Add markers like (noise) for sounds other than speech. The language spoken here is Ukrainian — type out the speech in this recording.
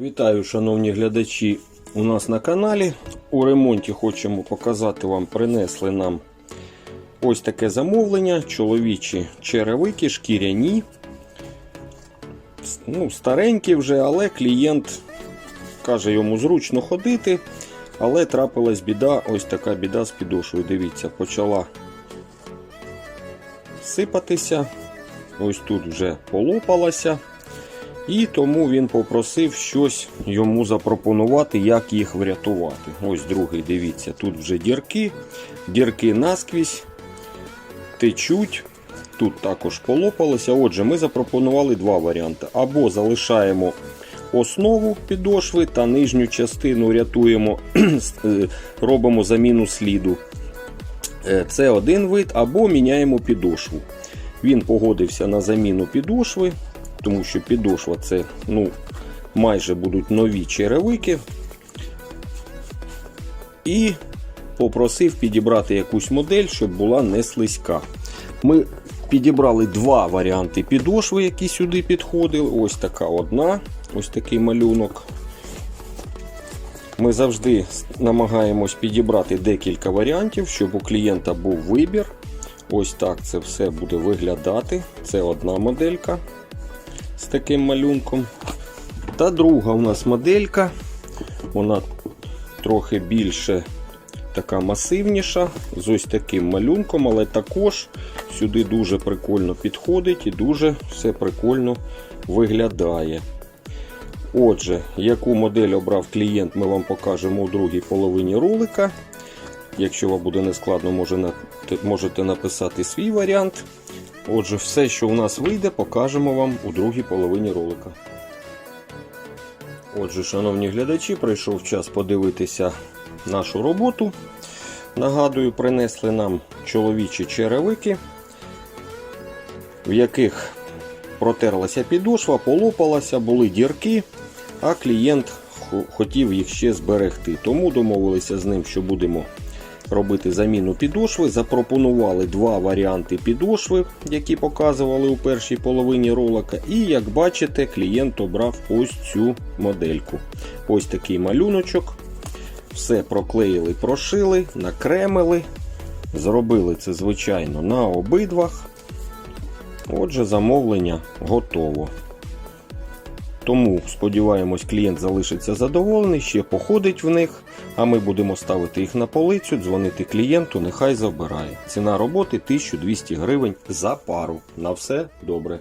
Вітаю, шановні глядачі, у нас на каналі. У ремонті хочемо показати вам, принесли нам ось таке замовлення. Чоловічі черевики, шкіряні. Ну, старенькі вже, але клієнт каже, йому зручно ходити. Але трапилась біда, ось така біда з підошвою. Дивіться, почала сипатися. Ось тут вже полопалася. І тому він попросив щось йому запропонувати, як їх врятувати. Ось другий, дивіться, тут вже дірки, дірки насквізь, течуть. Тут також полопалося. Отже, ми запропонували два варіанти. Або залишаємо основу підошви та нижню частину рятуємо, (clears throat) е, робимо заміну сліду. Е, Це один вид, або міняємо підошву. Він погодився на заміну підошви, тому що підошва це ну, майже будуть нові черевики. І попросив підібрати якусь модель, щоб була не слизька. Ми підібрали два варіанти підошви, які сюди підходили. Ось така одна, ось такий малюнок. Ми завжди намагаємось підібрати декілька варіантів, щоб у клієнта був вибір. Ось так це все буде виглядати. Це одна моделька з таким малюнком. Та друга у нас моделька. Вона трохи більше така масивніша, з ось таким малюнком, але також сюди дуже прикольно підходить і дуже все прикольно виглядає. Отже, яку модель обрав клієнт, ми вам покажемо у другій половині ролика. Якщо вам буде нескладно, можете написати свій варіант. Отже, все, що у нас вийде, покажемо вам у другій половині ролика. Отже, шановні глядачі, прийшов час подивитися нашу роботу. Нагадую, принесли нам чоловічі черевики, в яких протерлася підошва, полопалася, були дірки, а клієнт хотів їх ще зберегти. Тому домовилися з ним, що будемо робити заміну підошви. Запропонували два варіанти підошви, які показували у першій половині ролика. І як бачите, клієнт обрав ось цю модельку. Ось такий малюночок. Все проклеїли, прошили, накремили. Зробили це, звичайно, на обидвах. Отже, замовлення готово. Тому, сподіваємось, клієнт залишиться задоволений, ще походить в них, а ми будемо ставити їх на полицю, дзвонити клієнту, нехай забирає. Ціна роботи 1200 гривень за пару. На все добре.